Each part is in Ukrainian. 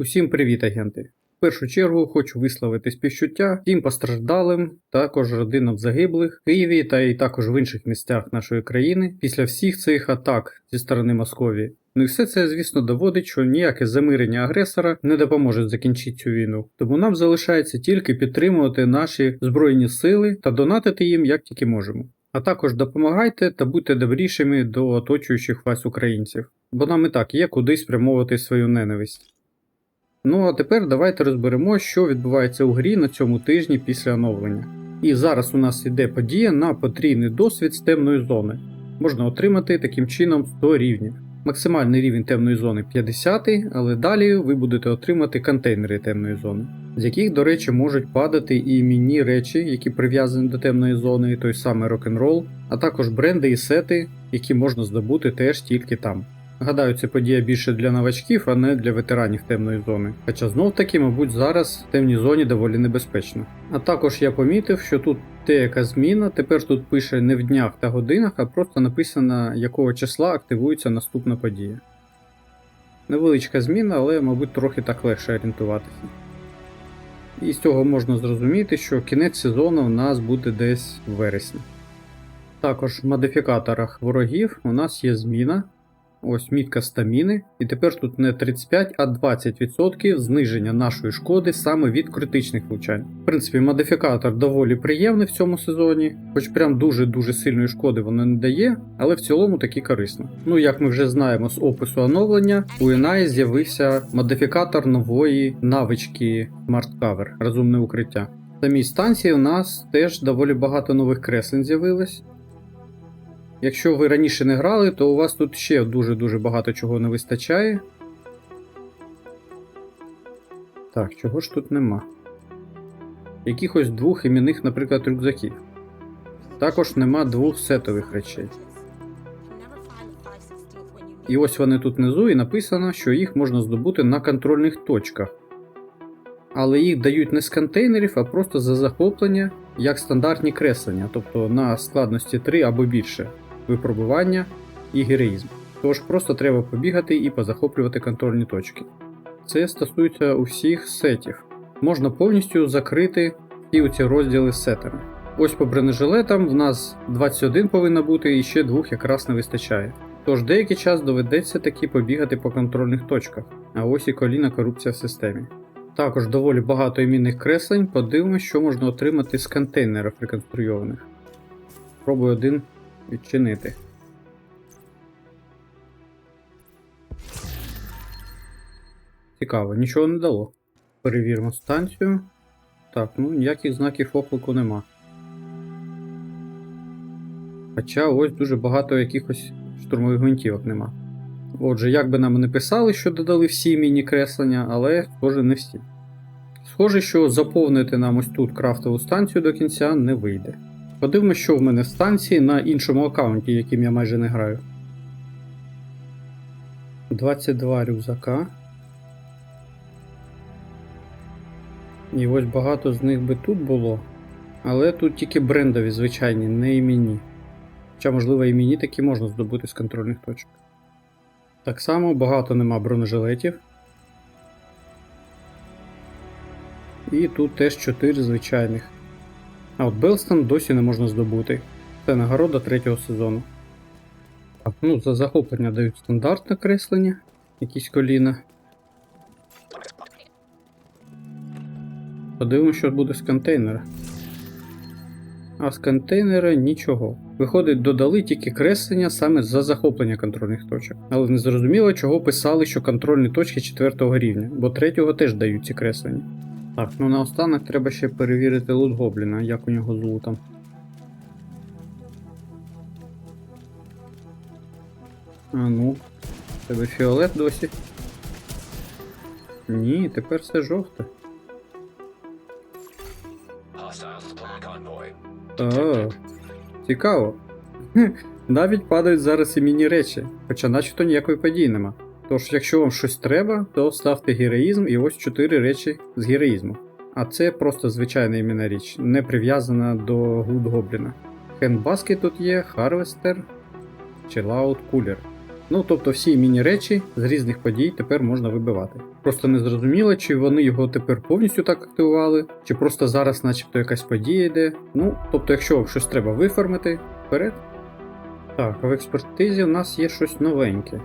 Усім привіт, агенти! В першу чергу хочу висловити співчуття всім постраждалим, також родинам загиблих в Києві та і також в інших місцях нашої країни після всіх цих атак зі сторони Московії. Ну і все це, звісно, доводить, що ніяке замирення агресора не допоможе закінчити цю війну. Тому нам залишається тільки підтримувати наші збройні сили та донатити їм як тільки можемо. А також допомагайте та будьте добрішими до оточуючих вас українців, бо нам і так є куди спрямовувати свою ненависть. Ну а тепер давайте розберемо, що відбувається у грі на цьому тижні після оновлення. І зараз у нас іде подія на потрійний досвід з темної зони. Можна отримати таким чином 100 рівнів. Максимальний рівень темної зони 50, але далі ви будете отримати контейнери темної зони, з яких, до речі, можуть падати і іменні речі, які прив'язані до темної зони, той самий рок-н-рол, а також бренди і сети, які можна здобути теж тільки там. Гадаю, це подія більше для новачків, а не для ветеранів темної зони. Хоча знов таки, мабуть, зараз в темній зоні доволі небезпечно. А також я помітив, що тут деяка зміна, тепер тут пише не в днях та годинах, а просто написано, якого числа активується наступна подія. Невеличка зміна, але, мабуть, трохи так легше орієнтуватися. І з цього можна зрозуміти, що кінець сезону у нас буде десь в вересні. Також в модифікаторах ворогів у нас є зміна. Ось мітка стаміни, і тепер тут не 35, а 20% зниження нашої шкоди саме від критичних влучань. В принципі, модифікатор доволі приємний в цьому сезоні, хоч прям дуже-дуже сильної шкоди воно не дає, але в цілому таки корисно. Ну як ми вже знаємо з опису оновлення, у Інай з'явився модифікатор нової навички Smart Cover – розумне укриття. Самій станції у нас теж доволі багато нових креслень з'явилось. Якщо ви раніше не грали, то у вас тут ще дуже-дуже багато чого не вистачає. Так, чого ж тут нема? Якихось двох іменних, наприклад, рюкзаків. Також нема двох сетових речей. І ось вони тут внизу, і написано, що їх можна здобути на контрольних точках. Але їх дають не з контейнерів, а просто за захоплення як стандартні креслення, тобто на складності 3 або більше випробування і героїзм. Тож просто треба побігати і позахоплювати контрольні точки. Це стосується усіх сетів. Можна повністю закрити всі ці розділи з сетами. Ось по бронежилетам в нас 21 повинно бути і ще двох якраз не вистачає. Тож деякий час доведеться таки побігати по контрольних точках, а ось і коліна корупція в системі. Також доволі багато імінних креслень, подивимось, що можна отримати з контейнерів реконструйованих. Пробую один відчинити. Цікаво, нічого не дало. Перевіримо станцію. Так, ну ніяких знаків оклику нема. Хоча ось дуже багато якихось штурмових гвинтівок нема. Отже, як би нам не писали, що додали всі міні-креслення, але схоже не всі. Схоже, що заповнити нам ось тут крафтову станцію до кінця не вийде. Подивимось, що в мене станції на іншому аккаунті, яким я майже не граю. 22 рюкзака. І ось багато з них би тут було. Але тут тільки брендові, звичайні, не іменні. Хоча, можливо, іменні такі можна здобути з контрольних точок. Так само багато нема бронежилетів. І тут теж 4 звичайних. А от Белстон досі не можна здобути. Це нагорода третього сезону. Ну, за захоплення дають стандартне креслення, якісь коліна. Подивимося, що буде з контейнера. А з контейнера нічого. Виходить, додали тільки креслення саме за захоплення контрольних точок. Але не зрозуміло, чого писали, що контрольні точки 4 рівня, бо 3 теж дають ці креслення. Так, ну наостанок треба ще перевірити лут гобліна, як у нього з лутом. А ну, тебе фіолет досі. Ні, тепер все жовте. А, цікаво. Навіть падають зараз і міні-речі, хоча начебто ніякої події нема. Тож, якщо вам щось треба, то ставте героїзм і ось 4 речі з героїзму. А це просто звичайна імена річ, не прив'язана до Гуд Гобліна. Хендбаски тут є, Харвестер, Chillout Cooler. Ну тобто всі міні-речі з різних подій тепер можна вибивати. Просто не зрозуміло, чи вони його тепер повністю так активували, чи просто зараз, начебто, якась подія йде. Ну, тобто, якщо щось треба виформити, вперед. Так, а в експертизі у нас є щось новеньке.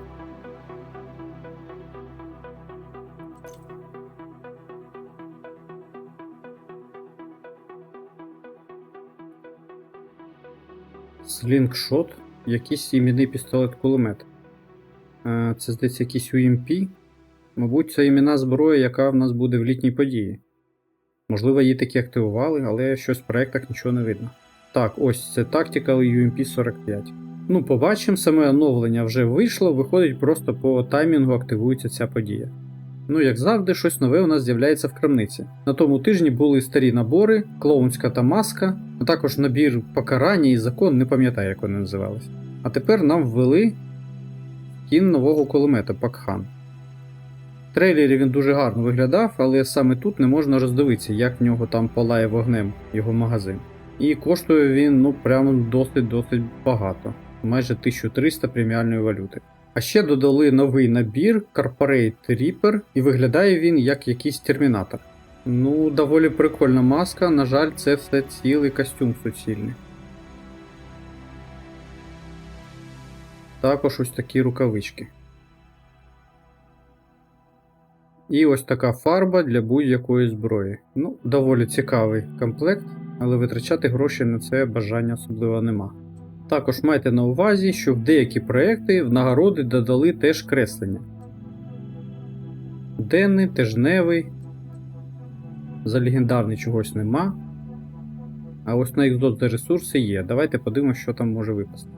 Слінгшот, якийсь іменний пістолет-кулемет. Е, Це здається якийсь UMP. Мабуть, це імена зброї, яка в нас буде в літній події. Можливо, її таки активували, але щось в проєктах нічого не видно. Так, ось це Tactical UMP 45. Ну, побачимо, саме оновлення вже вийшло, виходить, просто по таймінгу активується ця подія. Ну, як завжди, щось нове у нас з'являється в крамниці. На тому тижні були старі набори, клоунська та маска, а також набір покарання і закон, не пам'ятаю, як вони називались. А тепер нам ввели кін нового кулемета Пакхан. В трейлері він дуже гарно виглядав, але саме тут не можна роздивитися, як в нього там палає вогнем його магазин. І коштує він ну прямо досить-досить багато, майже 1300 преміальної валюти. А ще додали новий набір Corporate Reaper, і виглядає він як якийсь термінатор. Ну, доволі прикольна маска, на жаль, це все цілий костюм суцільний. Також ось такі рукавички. І ось така фарба для будь-якої зброї. Ну, доволі цікавий комплект, але витрачати гроші на це бажання особливо нема. Також майте на увазі, що в деякі проекти в нагороди додали теж креслення. Денний, тижневий. За легендарний чогось нема. А ось на за ресурси є. Давайте подивимося, що там може випасти.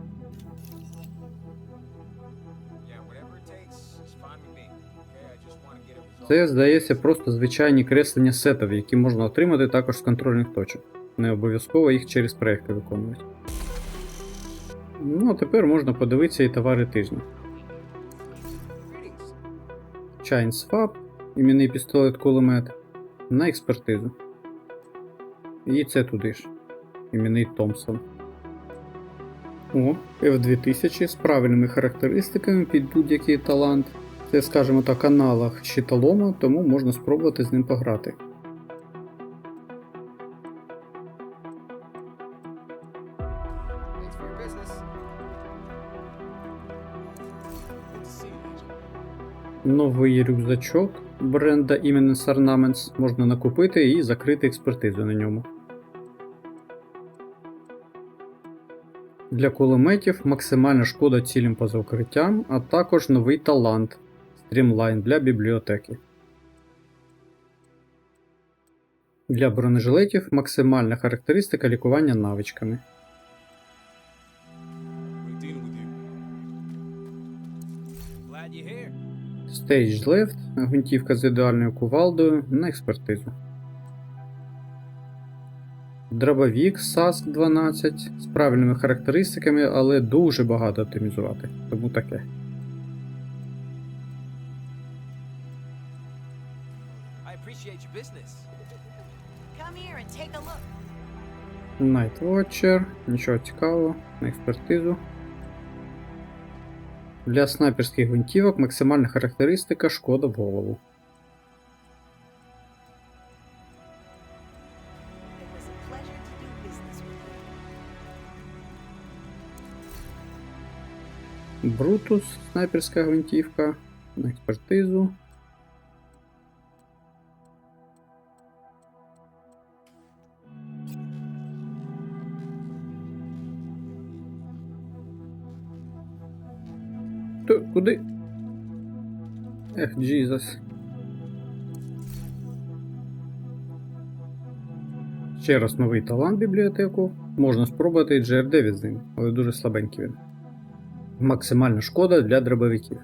Це, здається, просто звичайні креслення сетів, які можна отримати також з контрольних точок. Не обов'язково їх через проекти виконувати. Ну, а тепер можна подивитися і товари тижня. Chain Swap, іменний пістолет кулемет на експертизу. І це туди ж. Іменний Томпсон. О, F2000 з правильними характеристиками під будь-який талант. Це, скажімо так, аналог щитолома, тому можна спробувати з ним пограти. Новий рюкзачок бренда Imminence Ornaments можна накупити і закрити експертизу на ньому. Для кулеметів максимальна шкода цілим поза укриттям, а також новий талант Streamline для бібліотеки. Для бронежилетів максимальна характеристика лікування навичками. Stage Left, гвинтівка з ідеальною кувалдою на експертизу. Дробовік SASK 12 з правильними характеристиками, але дуже багато оптимізувати. Тому таке. I appreciate your business. Come here and take a look. Night Watcher, нічого цікавого, на експертизу. Для снайперських гвинтівок максимальна характеристика шкода в голову. Брутус, снайперська гвинтівка, на експертизу. Куди? Ех, Джізас. Ще раз новий талант бібліотеку. Можна спробувати GR9 з ним, але дуже слабенький він. Максимальна шкода для дробовиків.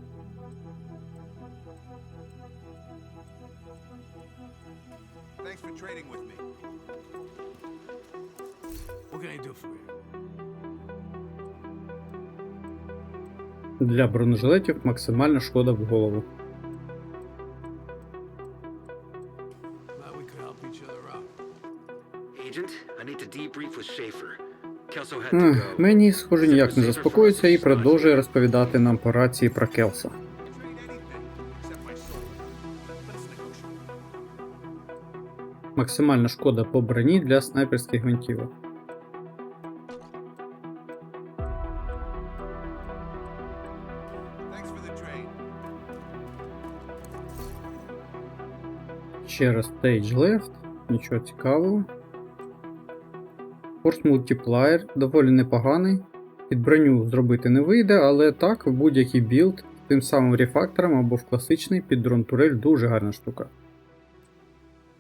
Для бронежилетів максимальна шкода в голову. Мені, схоже, ніяк не заспокоїться і продовжує розповідати нам по рації про Келса. Максимальна шкода по броні для снайперських гвинтівок. Ще раз Stage Left, нічого цікавого. Force Multiplier доволі непоганий. Під броню зробити не вийде, але так, в будь-який білд тим самим рефактором або в класичний під дрон турель дуже гарна штука.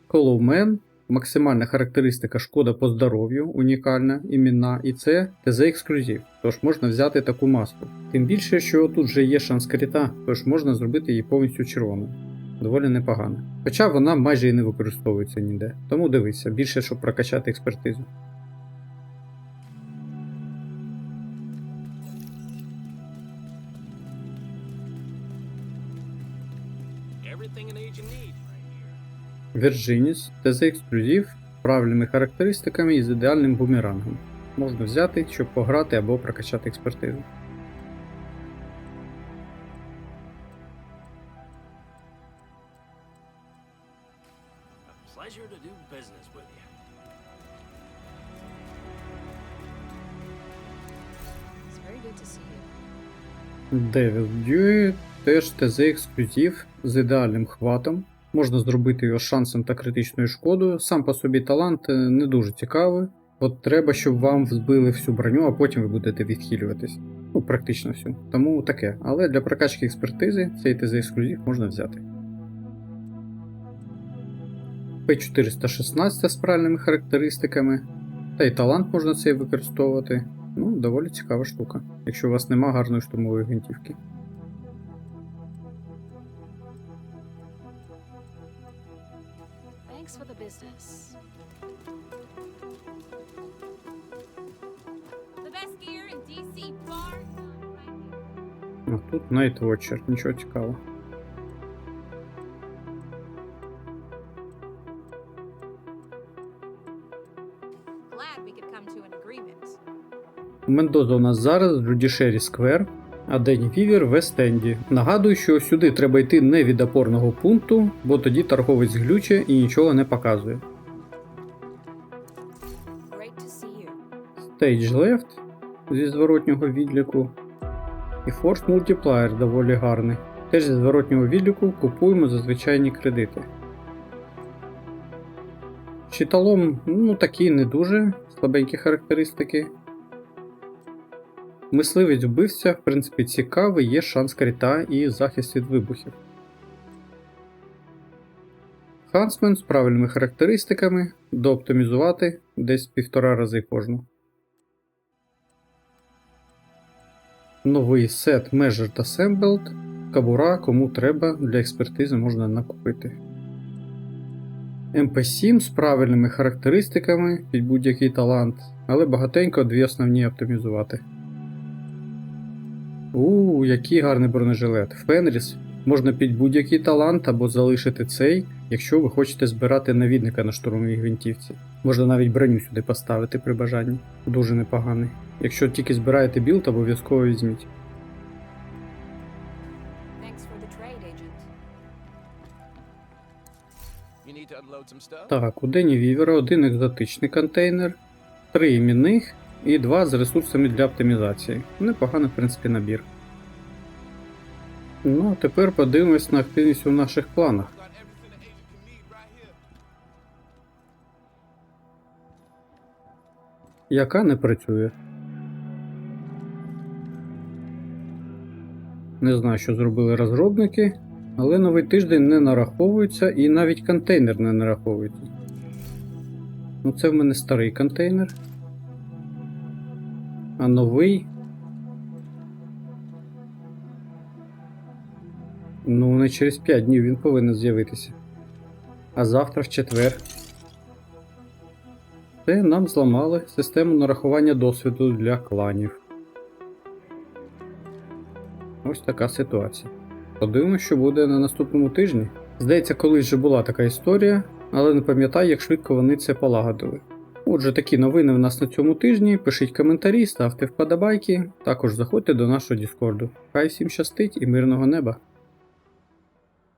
Hollow Man максимальна характеристика шкода по здоров'ю, унікальна, іменна, і це ТЗ ексклюзив, тож можна взяти таку маску. Тим більше, що тут вже є шанс кріта, тож можна зробити її повністю червоною. Доволі непогана. Хоча вона майже і не використовується ніде. Тому дивися, більше щоб прокачати експертизу. Virginis ТЗ ексклюзив з правильними характеристиками і з ідеальним бумерангом. Можна взяти, щоб пограти або прокачати експертизу. Pleasure to do business with you. It's very good to see you. Devil Dewey теж ТЗ ексклюзив з ідеальним хватом. Можна зробити його шансом та критичною шкодою. Сам по собі талант е, не дуже цікавий. От треба, щоб вам збили всю броню, а потім ви будете відхилюватись. Ну, практично всю. Тому таке. Але для прокачки експертизи цей ТЗ ексклюзив можна взяти. P416 з правильними характеристиками. Та й талант можна цей використовувати. Ну, доволі цікава штука, якщо у вас нема гарної штурмової гвинтівки. Thanks for the business. Тут Nightwatcher, нічого цікавого. Мендоза у нас зараз Джудішері Сквер, а Дені Вівер в Естенді. Нагадую, що сюди треба йти не від опорного пункту, бо тоді торговець глюче і нічого не показує. Stage Left зі зворотнього відліку. І Force Multiplier доволі гарний. Теж зі зворотнього відліку купуємо за звичайні кредити. Щиталом, ну такі не дуже слабенькі характеристики. Мисливець вбивця, в принципі, цікавий, є шанс крита і захист від вибухів. Хансмен з правильними характеристиками, дооптимізувати десь півтора рази кожну. Новий сет Measured Assembled. Кабура, кому треба, для експертизи можна накупити. MP7 з правильними характеристиками під будь-який талант, але багатенько дві основні оптимізувати. У, який гарний бронежилет. Фенріс можна під будь-який талант або залишити цей, якщо ви хочете збирати навідника на штурмовій гвинтівці. Можна навіть броню сюди поставити при бажанні. Дуже непоганий. Якщо тільки збираєте білд, обов'язково візьміть. Так, у Дені Вівера один екзотичний контейнер, три іменних і два з ресурсами для оптимізації. Непоганий, в принципі, набір. Ну, а тепер подивимось на активність у наших планах. Яка не працює. Не знаю, що зробили розробники, але новий тиждень не нараховується і навіть контейнер не нараховується. Ну, це в мене старий контейнер. А новий. Ну, не через 5 днів він повинен з'явитися. А завтра в четвер. Це нам зламали систему нарахування досвіду для кланів. Ось така ситуація. Подивимось, що буде на наступному тижні. Здається, колись вже була така історія, але не пам'ятаю, як швидко вони це полагодили. Отже, такі новини в нас на цьому тижні. Пишіть коментарі, ставте вподобайки. Також заходьте до нашого Діскорду. Хай всім щастить і мирного неба!